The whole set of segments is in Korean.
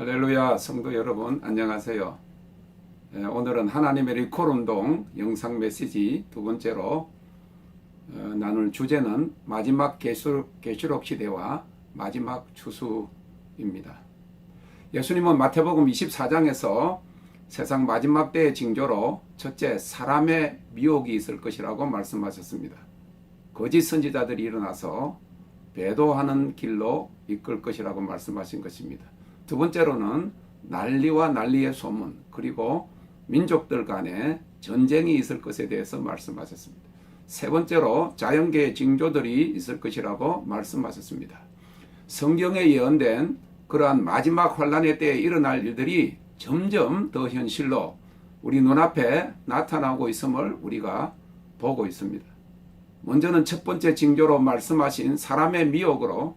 할렐루야 성도 여러분 안녕하세요. 예, 오늘은 하나님의 리콜 운동 영상 메시지 두 번째로 어, 나눌 주제는 마지막 계시록, 계시록 시대와 마지막 추수입니다. 예수님은 마태복음 24장에서 세상 마지막 때의 징조로 첫째 사람의 미혹이 있을 것이라고 말씀하셨습니다. 거짓 선지자들이 일어나서 배도하는 길로 이끌 것이라고 말씀하신 것입니다. 두 번째로는 난리와 난리의 소문 그리고 민족들 간에 전쟁이 있을 것에 대해서 말씀하셨습니다. 세 번째로 자연계의 징조들이 있을 것이라고 말씀하셨습니다. 성경에 예언된 그러한 마지막 환란의 때에 일어날 일들이 점점 더 현실로 우리 눈앞에 나타나고 있음을 우리가 보고 있습니다. 먼저는 첫 번째 징조로 말씀하신 사람의 미혹으로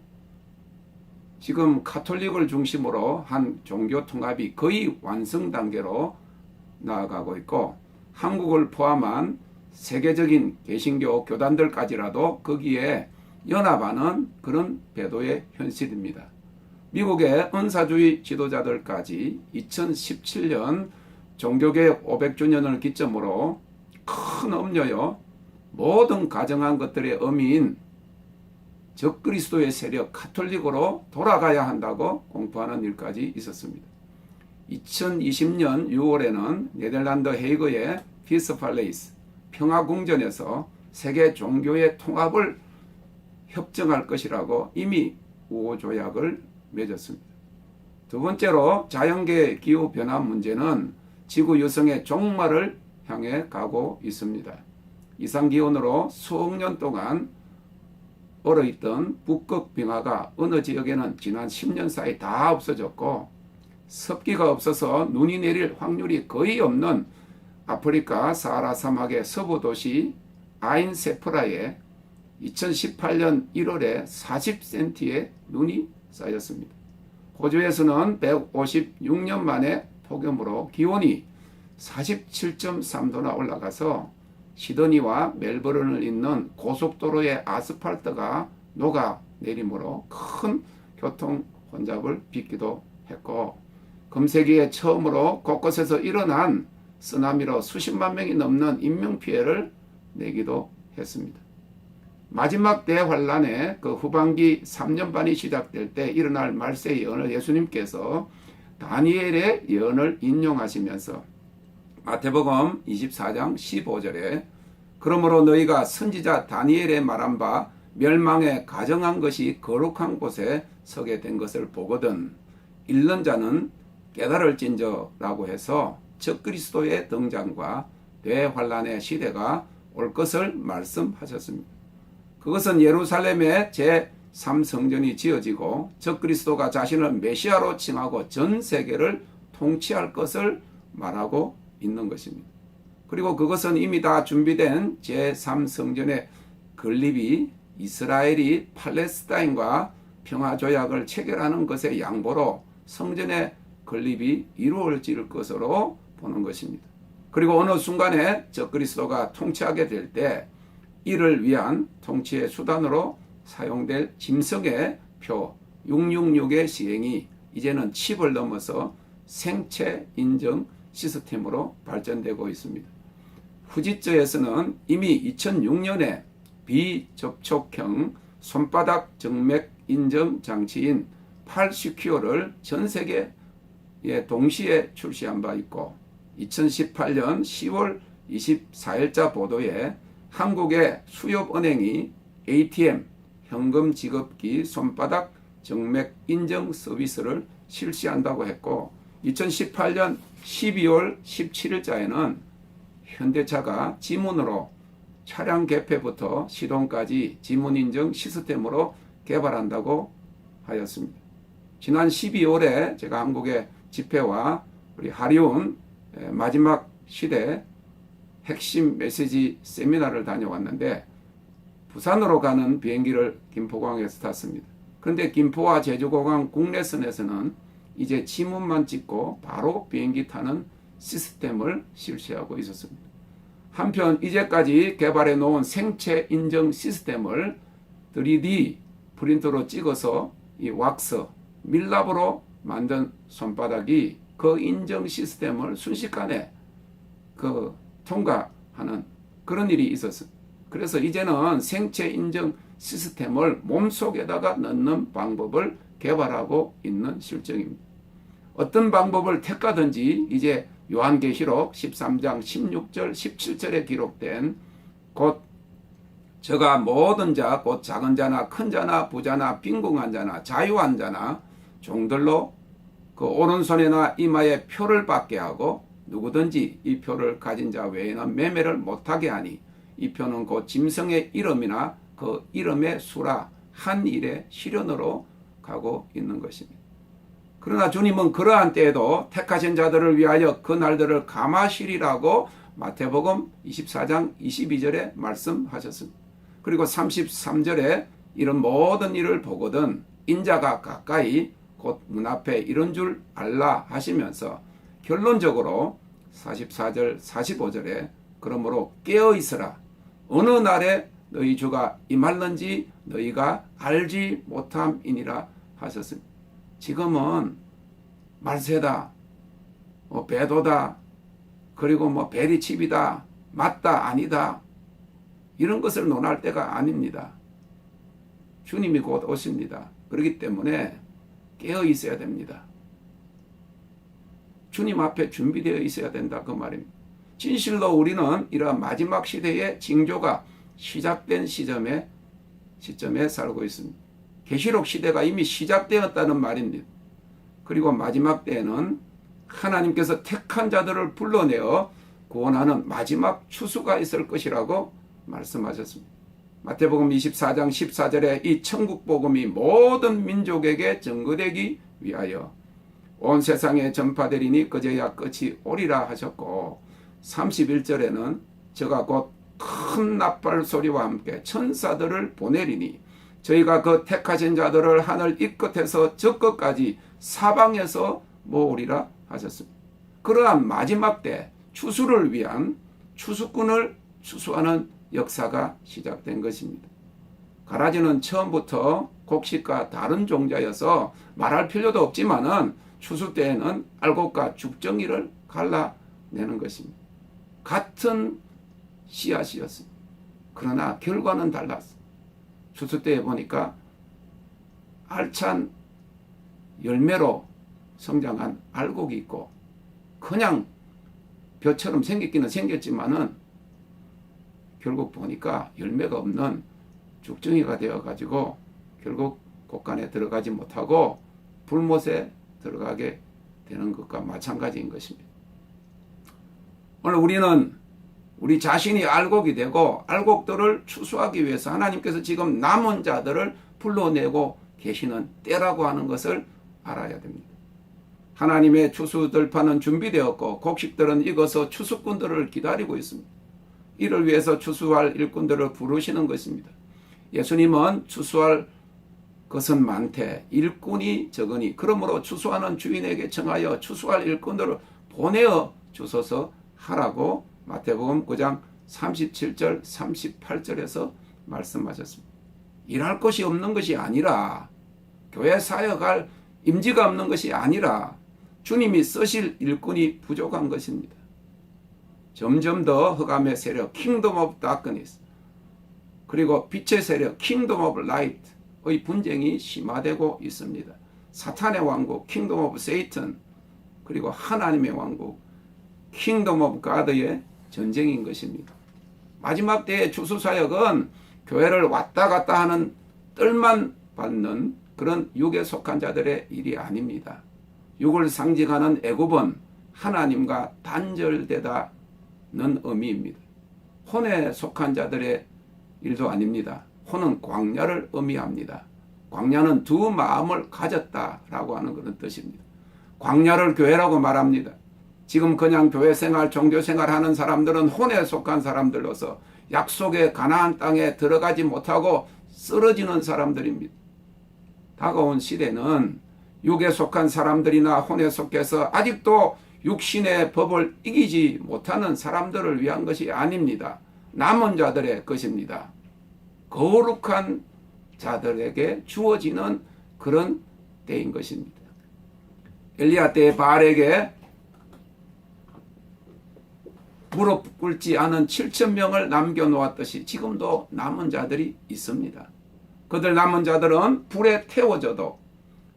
지금 카톨릭을 중심으로 한 종교 통합이 거의 완성 단계로 나아가고 있고 한국을 포함한 세계적인 개신교 교단들까지라도 거기에 연합하는 그런 배도의 현실입니다. 미국의 은사주의 지도자들까지 2017년 종교개혁 500주년을 기점으로 큰 엄려요 모든 가정한 것들의 의미인 적그리스도의 세력 카톨릭으로 돌아가야 한다고 공포하는 일까지 있었습니다. 2020년 6월에는 네덜란드 헤이그의 피스 팔레이스 평화궁전에서 세계 종교의 통합을 협정할 것이라고 이미 우호 조약을 맺었습니다. 두 번째로 자연계 기후 변화 문제는 지구 유성의 종말을 향해 가고 있습니다. 이상 기온으로 수억 년 동안 얼어있던 북극 빙하가 어느 지역에는 지난 10년 사이 다 없어졌고 습기가 없어서 눈이 내릴 확률이 거의 없는 아프리카 사하라 사막의 서부 도시 아인세프라에 2018년 1월에 40cm의 눈이 쌓였습니다. 호주에서는 156년 만에 폭염으로 기온이 47.3도나 올라가서 시드니와 멜버른을 잇는 고속도로의 아스팔트가 녹아 내림으로 큰 교통 혼잡을 빚기도 했고 금세기에 처음으로 곳곳에서 일어난 쓰나미로 수십만 명이 넘는 인명피해를 내기도 했습니다. 마지막 대환란의 그 후반기 3년 반이 시작될 때 일어날 말세 예언을 예수님께서 다니엘의 예언을 인용하시면서 마태복음 24장 15절에 그러므로 너희가 선지자 다니엘의 말한 바 멸망에 가정한 것이 거룩한 곳에 서게 된 것을 보거든 읽는 자는 깨달을진저라고 해서 적 그리스도의 등장과 대환란의 시대가 올 것을 말씀하셨습니다. 그것은 예루살렘의 제3성전이 지어지고 적 그리스도가 자신을 메시아로 칭하고 전 세계를 통치할 것을 말하고 있는 것입니다. 그리고 그것은 이미 다 준비된 제3성전의 건립이 이스라엘이 팔레스타인과 평화조약을 체결하는 것의 양보로 성전의 건립이 이루어질 것으로 보는 것입니다. 그리고 어느 순간에 적그리스도가 통치하게 될 때 이를 위한 통치의 수단으로 사용될 짐승의 표 666의 시행이 이제는 칩을 넘어서 생체 인정 시스템으로 발전되고 있습니다. 후지저에서는 이미 2006년에 비접촉형 손바닥 정맥 인정 장치인 8시큐어를 전 세계에 동시에 출시한 바 있고 2018년 10월 24일자 보도에 한국의 수협은행이 ATM 현금 지급기 손바닥 정맥 인정 서비스를 실시한다고 했고 2018년 12월 17일자에는 현대차가 지문으로 차량 개폐부터 시동까지 지문 인증 시스템으로 개발한다고 하였습니다. 지난 12월에 제가 한국의 집회와 우리 하리온 마지막 시대 핵심 메시지 세미나를 다녀왔는데 부산으로 가는 비행기를 김포공항에서 탔습니다. 그런데 김포와 제주공항 국내선에서는 이제 지문만 찍고 바로 비행기 타는 시스템을 실시하고 있었습니다. 한편 이제까지 개발해 놓은 생체 인정 시스템을 3D 프린터로 찍어서 이 왁스, 밀랍으로 만든 손바닥이 그 인정 시스템을 순식간에 그 통과하는 그런 일이 있었어. 그래서 이제는 생체 인정 시스템을 몸속에다가 넣는 방법을 개발하고 있는 실정입니다. 어떤 방법을 택하든지 이제 요한계시록 13장 16절 17절에 기록된 곧 저가 모든 자, 곧 작은 자나 큰 자나 부자나 빈궁한 자나 자유한 자나 종들로 그 오른손에나 이마에 표를 받게 하고 누구든지 이 표를 가진 자 외에는 매매를 못하게 하니 이 표는 곧 짐승의 이름이나 그 이름의 수라 한 일의 실현으로 가고 있는 것입니다. 그러나 주님은 그러한 때에도 택하신 자들을 위하여 그 날들을 감하시리라고 마태복음 24장 22절에 말씀하셨습니다. 그리고 33절에 이런 모든 일을 보거든 인자가 가까이 곧 문 앞에 이런 줄 알라 하시면서 결론적으로 44절 45절에 그러므로 깨어 있으라 어느 날에 너희 주가 임할는지 너희가 알지 못함이니라 하셨습니다. 지금은 말세다, 뭐 배도다, 그리고 뭐 베리칩이다, 맞다, 아니다 이런 것을 논할 때가 아닙니다. 주님이 곧 오십니다. 그렇기 때문에 깨어 있어야 됩니다. 주님 앞에 준비되어 있어야 된다 그 말입니다. 진실로 우리는 이러한 마지막 시대의 징조가 시작된 시점에 시점에 살고 있습니다. 계시록 시대가 이미 시작되었다는 말입니다. 그리고 마지막 때에는 하나님께서 택한 자들을 불러내어 구원하는 마지막 추수가 있을 것이라고 말씀하셨습니다. 마태복음 24장 14절에 이 천국 복음이 모든 민족에게 증거되기 위하여 온 세상에 전파되리니 그제야 끝이 오리라 하셨고 31절에는 저가 곧 큰 나팔 소리와 함께 천사들을 보내리니 저희가 그 택하신 자들을 하늘 이 끝에서 저 끝까지 사방에서 모으리라 하셨습니다. 그러한 마지막 때 추수를 위한 추수꾼을 추수하는 역사가 시작된 것입니다. 가라지는 처음부터 곡식과 다른 종자여서 말할 필요도 없지만은 추수 때에는 알곡과 죽정이를 갈라내는 것입니다. 같은 씨앗이었습니다. 그러나 결과는 달랐어. 추수 때에 보니까 알찬 열매로 성장한 알곡이 있고 그냥 벼처럼 생겼기는 생겼지만은 결국 보니까 열매가 없는 죽정이가 되어 가지고 결국 곳간에 들어가지 못하고 불못에 들어가게 되는 것과 마찬가지인 것입니다. 오늘 우리는 우리 자신이 알곡이 되고 알곡들을 추수하기 위해서 하나님께서 지금 남은 자들을 불러내고 계시는 때라고 하는 것을 알아야 됩니다. 하나님의 추수들파는 준비되었고 곡식들은 익어서 추수꾼들을 기다리고 있습니다. 이를 위해서 추수할 일꾼들을 부르시는 것입니다. 예수님은 추수할 것은 많되 일꾼이 적으니 그러므로 추수하는 주인에게 청하여 추수할 일꾼들을 보내어 주소서 하라고 마태복음 9장 37절 38절에서 말씀하셨습니다. 일할 것이 없는 것이 아니라 교회 사역할 임지가 없는 것이 아니라 주님이 쓰실 일꾼이 부족한 것입니다. 점점 더 흑암의 세력 킹덤 오브 다크니스 그리고 빛의 세력 킹덤 오브 라이트의 분쟁이 심화되고 있습니다. 사탄의 왕국 킹덤 오브 세이튼 그리고 하나님의 왕국 킹덤 오브 가드의 전쟁인 것입니다. 마지막 때의 주수사역은 교회를 왔다 갔다 하는 뜰만 받는 그런 육에 속한 자들의 일이 아닙니다. 육을 상징하는 애굽은 하나님과 단절되다는 의미입니다. 혼에 속한 자들의 일도 아닙니다. 혼은 광야를 의미합니다. 광야는 두 마음을 가졌다라고 하는 그런 뜻입니다. 광야를 교회라고 말합니다. 지금 그냥 교회 생활, 종교 생활 하는 사람들은 혼에 속한 사람들로서 약속의 가나안 땅에 들어가지 못하고 쓰러지는 사람들입니다. 다가온 시대는 육에 속한 사람들이나 혼에 속해서 아직도 육신의 법을 이기지 못하는 사람들을 위한 것이 아닙니다. 남은 자들의 것입니다. 거룩한 자들에게 주어지는 그런 때인 것입니다. 엘리야 때 바알에게 무릎 꿇지 않은 7천 명을 남겨 놓았듯이 지금도 남은 자들이 있습니다. 그들 남은 자들은 불에 태워져도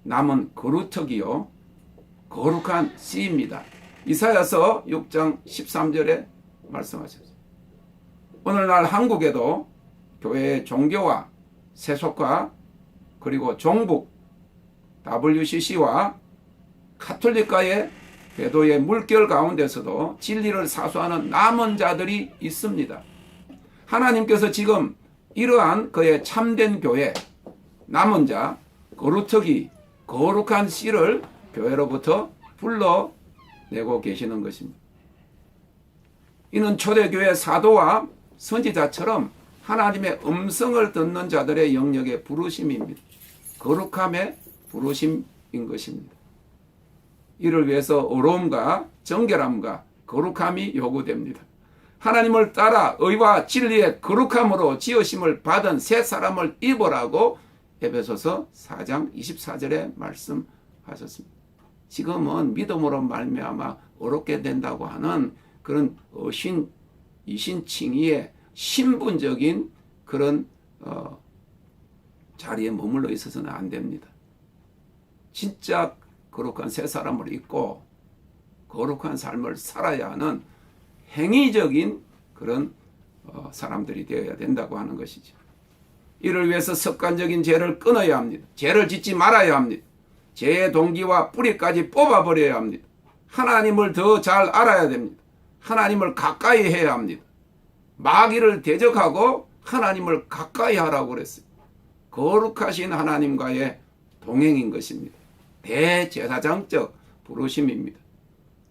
남은 거루터기요 거룩한 씨입니다. 이사야서 6장 13절에 말씀하셨습니다. 오늘날 한국에도 교회의 종교와 세속화 그리고 종북 WCC와 카톨릭과의 배도의 물결 가운데서도 진리를 사수하는 남은 자들이 있습니다. 하나님께서 지금 이러한 그의 참된 교회, 남은 자, 거루터기, 거룩한 씨를 교회로부터 불러내고 계시는 것입니다. 이는 초대교회 사도와 선지자처럼 하나님의 음성을 듣는 자들의 영역의 부르심입니다. 거룩함의 부르심인 것입니다. 이를 위해서 어려움과 정결함과 거룩함이 요구됩니다. 하나님을 따라 의와 진리의 거룩함으로 지으심을 받은 새 사람을 입으라고 에베소서 4장 24절에 말씀하셨습니다. 지금은 믿음으로 말미암아 어렵게 된다고 하는 그런 어신 이신칭의의 신분적인 그런 어, 자리에 머물러 있어서는 안 됩니다. 진짜 거룩한 새 사람을 입고 거룩한 삶을 살아야 하는 행위적인 그런 어, 사람들이 되어야 된다고 하는 것이죠. 이를 위해서 습관적인 죄를 끊어야 합니다. 죄를 짓지 말아야 합니다. 죄의 동기와 뿌리까지 뽑아버려야 합니다. 하나님을 더 잘 알아야 됩니다. 하나님을 가까이 해야 합니다. 마귀를 대적하고 하나님을 가까이 하라고 그랬어요. 거룩하신 하나님과의 동행인 것입니다. 대제사장적 부르심입니다.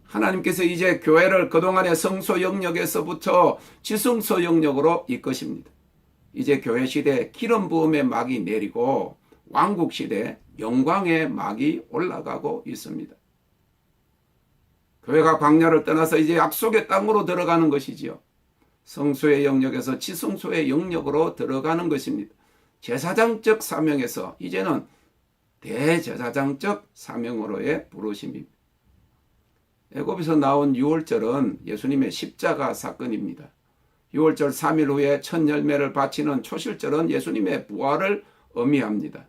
하나님께서 이제 교회를 그동안의 성소 영역에서부터 지성소 영역으로 이끄십니다. 이제 교회 시대 기름 부음의 막이 내리고 왕국 시대 영광의 막이 올라가고 있습니다. 교회가 광야를 떠나서 이제 약속의 땅으로 들어가는 것이지요. 성소의 영역에서 지성소의 영역으로 들어가는 것입니다. 제사장적 사명에서 이제는 대제사장적 사명으로의 부르심입니다. 애굽에서 나온 6월절은 예수님의 십자가 사건입니다. 6월절 3일 후에 첫 열매를 바치는 초실절은 예수님의 부활을 의미합니다.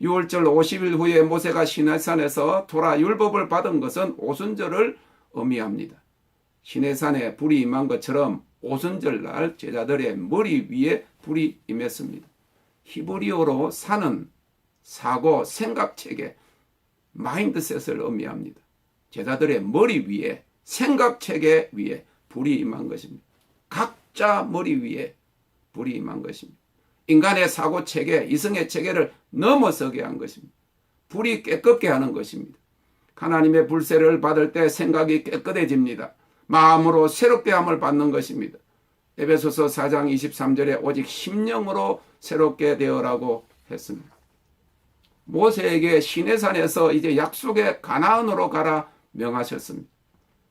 6월절 50일 후에 모세가 시내산에서 돌아 율법을 받은 것은 오순절을 의미합니다. 시내산에 불이 임한 것처럼 오순절 날 제자들의 머리 위에 불이 임했습니다. 히브리어로 산은 사고, 생각 체계, 마인드셋을 의미합니다. 제자들의 머리 위에, 생각 체계 위에 불이 임한 것입니다. 각자 머리 위에 불이 임한 것입니다. 인간의 사고 체계, 이성의 체계를 넘어서게 한 것입니다. 불이 깨끗게 하는 것입니다. 하나님의 불세를 받을 때 생각이 깨끗해집니다. 마음으로 새롭게 함을 받는 것입니다. 에베소서 4장 23절에 오직 심령으로 새롭게 되어라고 했습니다. 모세에게 시내산에서 이제 약속의 가나안으로 가라 명하셨습니다.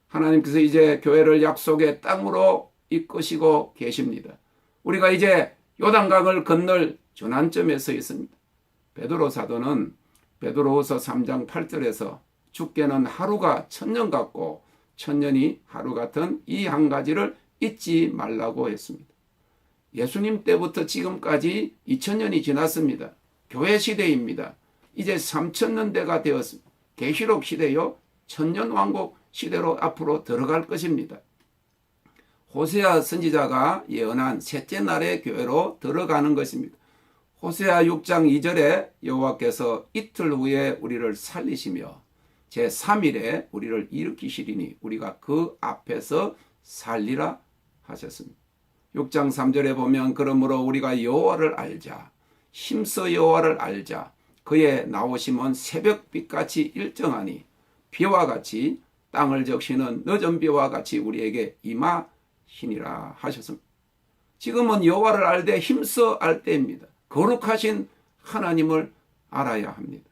하나님께서 이제 교회를 약속의 땅으로 이끄시고 계십니다. 우리가 이제 요단강을 건널 전환점에 서 있습니다. 베드로 사도는 베드로후서 3장 8절에서 죽게는 하루가 천년 같고 천년이 하루 같은 이 한 가지를 잊지 말라고 했습니다. 예수님 때부터 지금까지 2000년이 지났습니다. 교회 시대입니다. 이제 3000년대가 되었습니다. 계시록 시대요. 천년 왕국 시대로 앞으로 들어갈 것입니다. 호세아 선지자가 예언한 셋째 날의 교회로 들어가는 것입니다. 호세아 6장 2절에 여호와께서 이틀 후에 우리를 살리시며 제 3일에 우리를 일으키시리니 우리가 그 앞에서 살리라 하셨습니다. 6장 3절에 보면 그러므로 우리가 여호와를 알자 힘써 여호와를 알자 그의 나오심은 새벽빛같이 일정하니 비와 같이 땅을 적시는 늦은 비와 같이 우리에게 임하시니라 하셨습니다. 지금은 여호와를 알되 힘써 알 때입니다. 거룩하신 하나님을 알아야 합니다.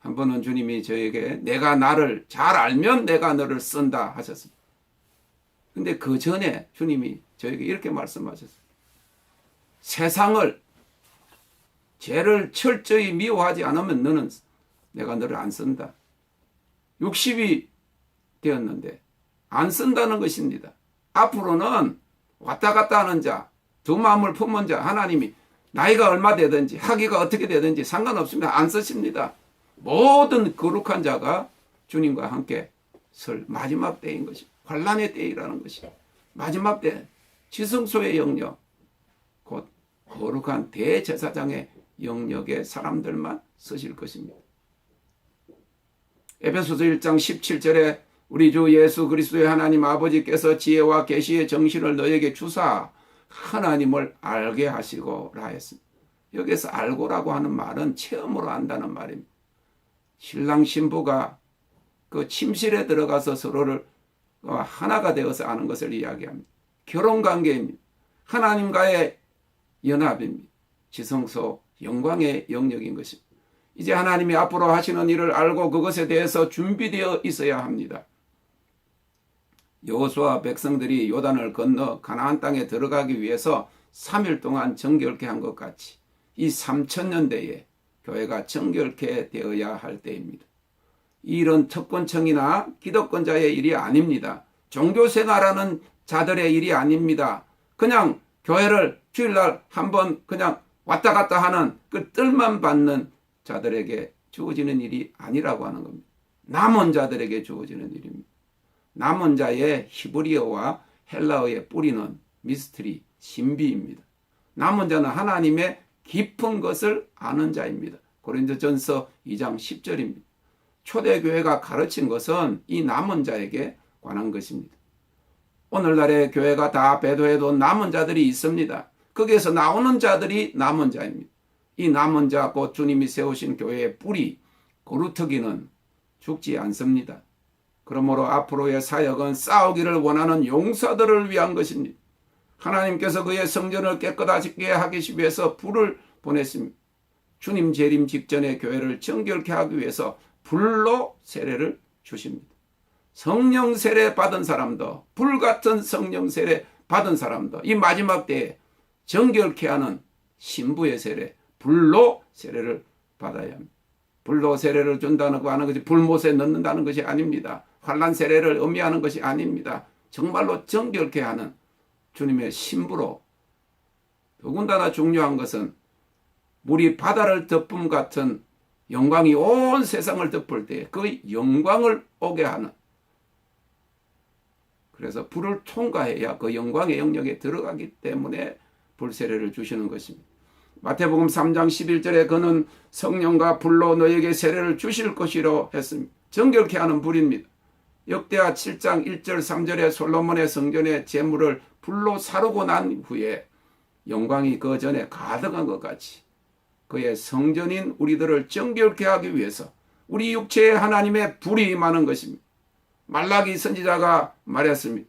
한 번은 주님이 저에게 내가 나를 잘 알면 내가 너를 쓴다 하셨습니다. 근데 그 전에 주님이 저에게 이렇게 말씀하셨어요. 세상을 죄를 철저히 미워하지 않으면 너는 내가 너를 안 쓴다. 60이 되었는데 안 쓴다는 것입니다. 앞으로는 왔다 갔다 하는 자, 두 마음을 품은 자 하나님이 나이가 얼마 되든지 학위가 어떻게 되든지 상관없습니다. 안 쓰십니다. 모든 거룩한 자가 주님과 함께 설 마지막 때인 것이 환란의 때이라는 것이 마지막 때 지성소의 영역 곧 거룩한 대제사장의 영역의 사람들만 쓰실 것입니다. 에베소서 1장 17절에 우리 주 예수 그리스도의 하나님 아버지께서 지혜와 계시의 정신을 너에게 주사 하나님을 알게 하시고라 했습니다. 여기서 알고라고 하는 말은 체험으로 안다는 말입니다. 신랑 신부가 그 침실에 들어가서 서로를 어, 하나가 되어서 아는 것을 이야기합니다. 결혼 관계입니다. 하나님과의 연합입니다. 지성소 영광의 영역인 것입니다. 이제 하나님이 앞으로 하시는 일을 알고 그것에 대해서 준비되어 있어야 합니다. 여호수아 백성들이 요단을 건너 가나안 땅에 들어가기 위해서 3일 동안 정결케 한 것 같이 이 3천년대에 교회가 정결케 되어야 할 때입니다. 이런 특권층이나 기득권자의 일이 아닙니다. 종교생활하는 자들의 일이 아닙니다. 그냥 교회를 주일날 한번 그냥 왔다 갔다 하는 그 뜰만 받는 자들에게 주어지는 일이 아니라고 하는 겁니다. 남은 자들에게 주어지는 일입니다. 남은 자의 히브리어와 헬라어의 뿌리는 미스트리, 신비입니다. 남은 자는 하나님의 깊은 것을 아는 자입니다. 고린도전서 2장 10절입니다. 초대교회가 가르친 것은 이 남은 자에게 관한 것입니다. 오늘날의 교회가 다 배도해도 남은 자들이 있습니다. 거기에서 나오는 자들이 남은 자입니다. 이 남은 자, 곧 주님이 세우신 교회의 뿌리, 고루터기는 죽지 않습니다. 그러므로 앞으로의 사역은 싸우기를 원하는 용사들을 위한 것입니다. 하나님께서 그의 성전을 깨끗하게 하기 위해서 불을 보냈습니다. 주님 재림 직전에 교회를 정결케 하기 위해서 불로 세례를 주십니다. 성령 세례 받은 사람도 불 같은 성령 세례 받은 사람도 이 마지막 때에 정결케 하는 신부의 세례 불로 세례를 받아야 합니다. 불로 세례를 준다는 거 하는 것이 불못에 넣는다는 것이 아닙니다. 환란 세례를 의미하는 것이 아닙니다. 정말로 정결케 하는 주님의 신부로 더군다나 중요한 것은 물이 바다를 덮음 같은 영광이 온 세상을 덮을 때 그 영광을 오게 하는 그래서 불을 통과해야 그 영광의 영역에 들어가기 때문에 불세례를 주시는 것입니다. 마태복음 3장 11절에 그는 성령과 불로 너에게 세례를 주실 것이로 했습니다. 정결케 하는 불입니다. 역대하 7장 1절 3절에 솔로몬의 성전의 재물을 불로 사르고 난 후에 영광이 그 전에 가득한 것 같이 그의 성전인 우리들을 정결케 하기 위해서 우리 육체에 하나님의 불이 임하는 것입니다. 말라기 선지자가 말했습니다.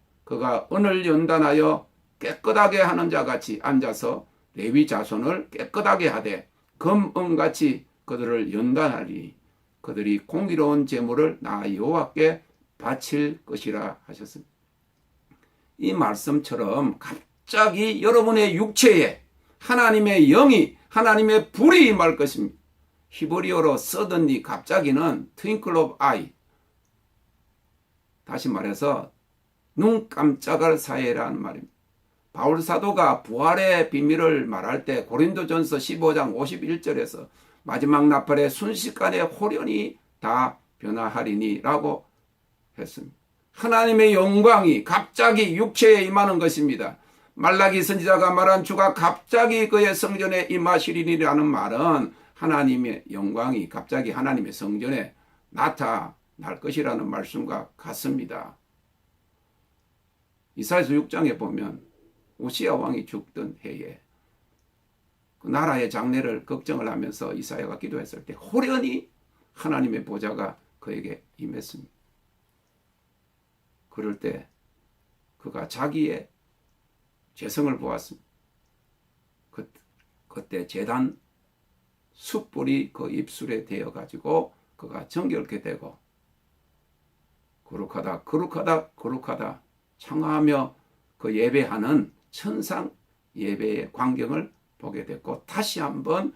그가 은을 연단하여 깨끗하게 하는 자 같이 앉아서 레위 자손을 깨끗하게 하되 금은같이 그들을 연단하리 그들이 공기로운 제물을 나 여호와께 바칠 것이라 하셨습니다. 이 말씀처럼 갑자기 여러분의 육체에 하나님의 영이 하나님의 불이 임할 것입니다. 히브리어로 서든니 갑자기는 트윙클 오브 아이 다시 말해서 눈 깜짝할 사이라는 말입니다. 바울 사도가 부활의 비밀을 말할 때 고린도전서 15장 51절에서 마지막 나팔에 순식간에 호련이 다 변화하리니라고 했습니다. 하나님의 영광이 갑자기 육체에 임하는 것입니다. 말라기 선지자가 말한 주가 갑자기 그의 성전에 임하시리니라는 말은 하나님의 영광이 갑자기 하나님의 성전에 나타날 것이라는 말씀과 같습니다. 이사야서 6장에 보면 우시아 왕이 죽던 해에 그 나라의 장래를 걱정을 하면서 이사야가 기도했을 때 호련히 하나님의 보좌가 그에게 임했습니다. 그럴 때 그가 자기의 죄성을 보았습니다. 그, 그때 재단 숯불이 그 입술에 대어 가지고 그가 정결케 되고 거룩하다 거룩하다 거룩하다 청하며 그 예배하는 천상 예배의 광경을 보게 됐고 다시 한번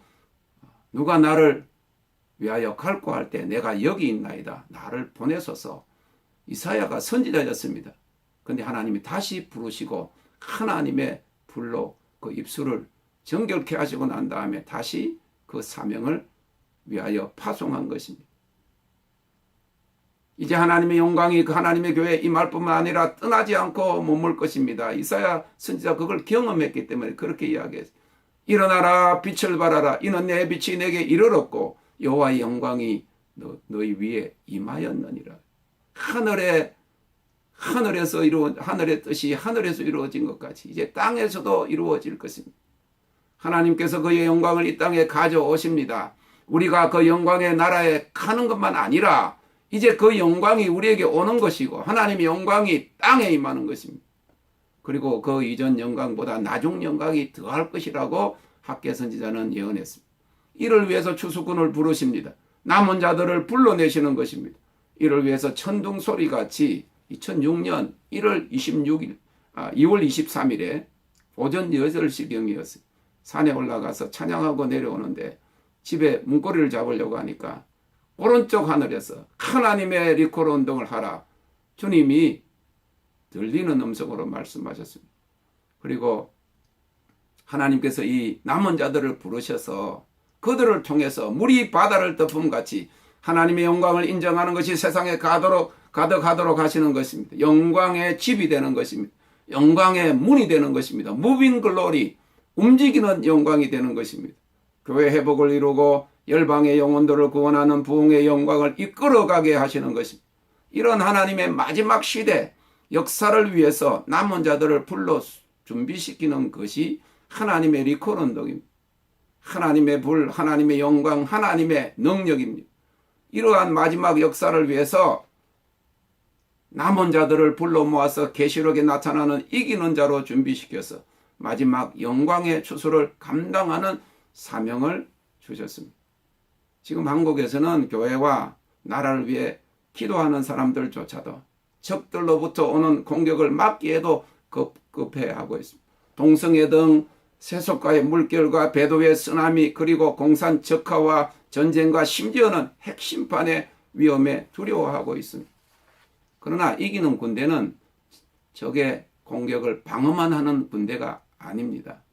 누가 나를 위하여 갈구할 때 내가 여기 있나이다 나를 보내소서 이사야가 선지자였습니다. 근데 하나님이 다시 부르시고 하나님의 불로 그 입술을 정결케 하시고 난 다음에 다시 그 사명을 위하여 파송한 것입니다. 이제 하나님의 영광이 그 하나님의 교회에 임할 뿐만 아니라 떠나지 않고 머물 것입니다. 이사야 선지자 그걸 경험했기 때문에 그렇게 이야기했어요. 일어나라 빛을 발하라 이는 내 빛이 내게 이르렀고 여호와의 영광이 너, 너희 위에 임하였느니라. 하늘에 하늘에서 이루어 하늘의 뜻이 하늘에서 이루어진 것 같이 이제 땅에서도 이루어질 것입니다. 하나님께서 그의 영광을 이 땅에 가져오십니다. 우리가 그 영광의 나라에 가는 것만 아니라 이제 그 영광이 우리에게 오는 것이고 하나님의 영광이 땅에 임하는 것입니다. 그리고 그 이전 영광보다 나중 영광이 더할 것이라고 학계 선지자는 예언했습니다. 이를 위해서 추수꾼을 부르십니다. 남은 자들을 불러내시는 것입니다. 이를 위해서 천둥 소리 같이 2006년 1월 26일, 아, 2월 23일에 오전 8시경이었어요. 산에 올라가서 찬양하고 내려오는데 집에 문고리를 잡으려고 하니까 오른쪽 하늘에서 하나님의 리콜 운동을 하라. 주님이 들리는 음성으로 말씀하셨습니다. 그리고 하나님께서 이 남은 자들을 부르셔서 그들을 통해서 물이 바다를 덮음 같이 하나님의 영광을 인정하는 것이 세상에 가도록 가득하도록 하시는 것입니다. 영광의 집이 되는 것입니다. 영광의 문이 되는 것입니다. 무빙 글로리 움직이는 영광이 되는 것입니다. 교회 회복을 이루고 열방의 영혼들을 구원하는 부흥의 영광을 이끌어가게 하시는 것입니다. 이런 하나님의 마지막 시대 역사를 위해서 남은 자들을 불러 준비시키는 것이 하나님의 리콜 운동입니다. 하나님의 불, 하나님의 영광, 하나님의 능력입니다. 이러한 마지막 역사를 위해서 남은 자들을 불러 모아서 계시록에 나타나는 이기는 자로 준비시켜서 마지막 영광의 추수를 감당하는 사명을 주셨습니다. 지금 한국에서는 교회와 나라를 위해 기도하는 사람들조차도 적들로부터 오는 공격을 막기에도 급급해하고 있습니다. 동성애 등 세속과의 물결과 배도의 쓰나미 그리고 공산 적화와 전쟁과 심지어는 핵심판의 위험에 두려워하고 있습니다. 그러나 이기는 군대는 적의 공격을 방어만 하는 군대가 아닙니다.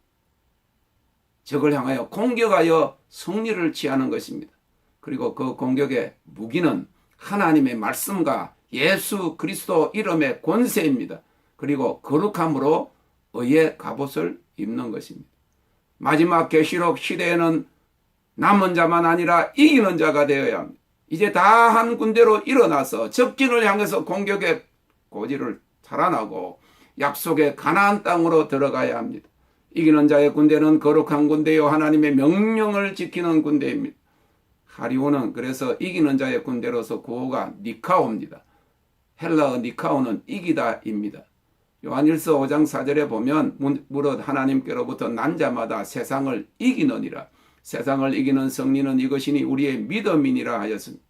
적을 향하여 공격하여 승리를 취하는 것입니다. 그리고 그 공격의 무기는 하나님의 말씀과 예수 그리스도 이름의 권세입니다. 그리고 거룩함으로 의의 갑옷을 입는 것입니다. 마지막 계시록 시대에는 남은 자만 아니라 이기는 자가 되어야 합니다. 이제 다 한 군대로 일어나서 적진을 향해서 공격의 고지를 탈환하고 약속의 가나안 땅으로 들어가야 합니다. 이기는 자의 군대는 거룩한 군대요 하나님의 명령을 지키는 군대입니다. 하리오는 그래서 이기는 자의 군대로서 구호가 니카오입니다. 헬라어 니카오는 이기다입니다. 요한일서 5장 4절에 보면 무릇 하나님께로부터 난 자마다 세상을 이기느니라. 세상을 이기는 승리는 이것이니 우리의 믿음이니라 하였습니다.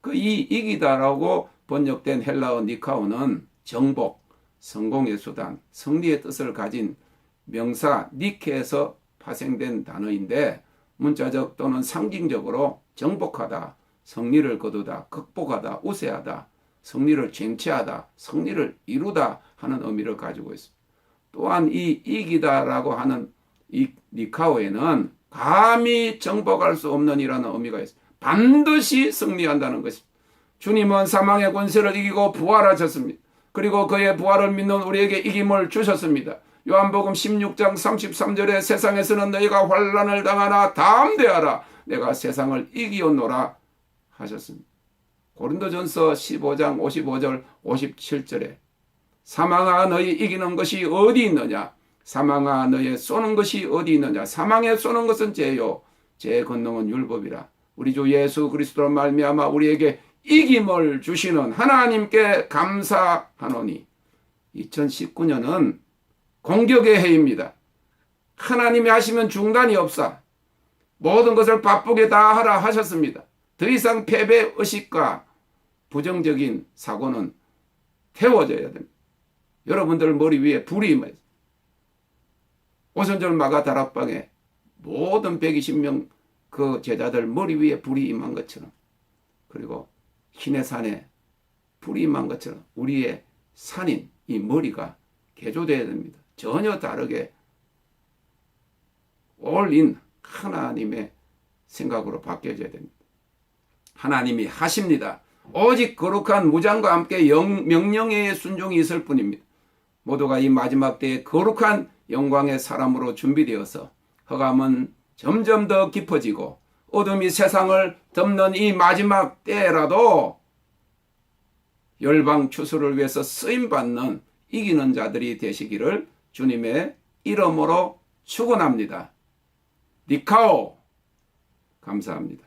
그 이 이기다라고 번역된 헬라어 니카오는 정복, 성공의 수단, 승리의 뜻을 가진 명사 니케에서 파생된 단어인데 문자적 또는 상징적으로 정복하다, 승리를 거두다, 극복하다, 우세하다, 승리를 쟁취하다, 승리를 이루다 하는 의미를 가지고 있습니다. 또한 이 이기다라고 하는 이 니카오에는 감히 정복할 수 없는 이라는 의미가 있습니다. 반드시 승리한다는 것입니다. 주님은 사망의 권세를 이기고 부활하셨습니다. 그리고 그의 부활을 믿는 우리에게 이김을 주셨습니다. 요한복음 16장 33절에 세상에서는 너희가 환란을 당하나 담대하라 내가 세상을 이기었노라 하셨습니다. 고린도전서 15장 55절 57절에 사망아 너희 이기는 것이 어디 있느냐 사망아 너희 쏘는 것이 어디 있느냐 사망에 쏘는 것은 죄요 죄의 권능은 율법이라 우리 주 예수 그리스도로 말미암아 우리에게 이김을 주시는 하나님께 감사하노니 2019년은 공격의 해입니다. 하나님이 하시면 중단이 없사 모든 것을 바쁘게 다 하라 하셨습니다. 더 이상 패배 의식과 부정적인 사고는 태워져야 됩니다. 여러분들 머리 위에 불이 임해요. 오선절 마가 다락방에 모든 120명 그 제자들 머리 위에 불이 임한 것처럼 그리고 흰의 산에 불이 임한 것처럼 우리의 산인 이 머리가 개조되어야 됩니다. 전혀 다르게 올인 하나님의 생각으로 바뀌어져야 됩니다. 하나님이 하십니다. 오직 거룩한 무장과 함께 영, 명령의 순종이 있을 뿐입니다. 모두가 이 마지막 때에 거룩한 영광의 사람으로 준비되어서 허감은 점점 더 깊어지고 어둠이 세상을 덮는 이 마지막 때라도 열방 추수를 위해서 쓰임 받는 이기는 자들이 되시기를 주님의 이름으로 축원합니다. 니카오 감사합니다.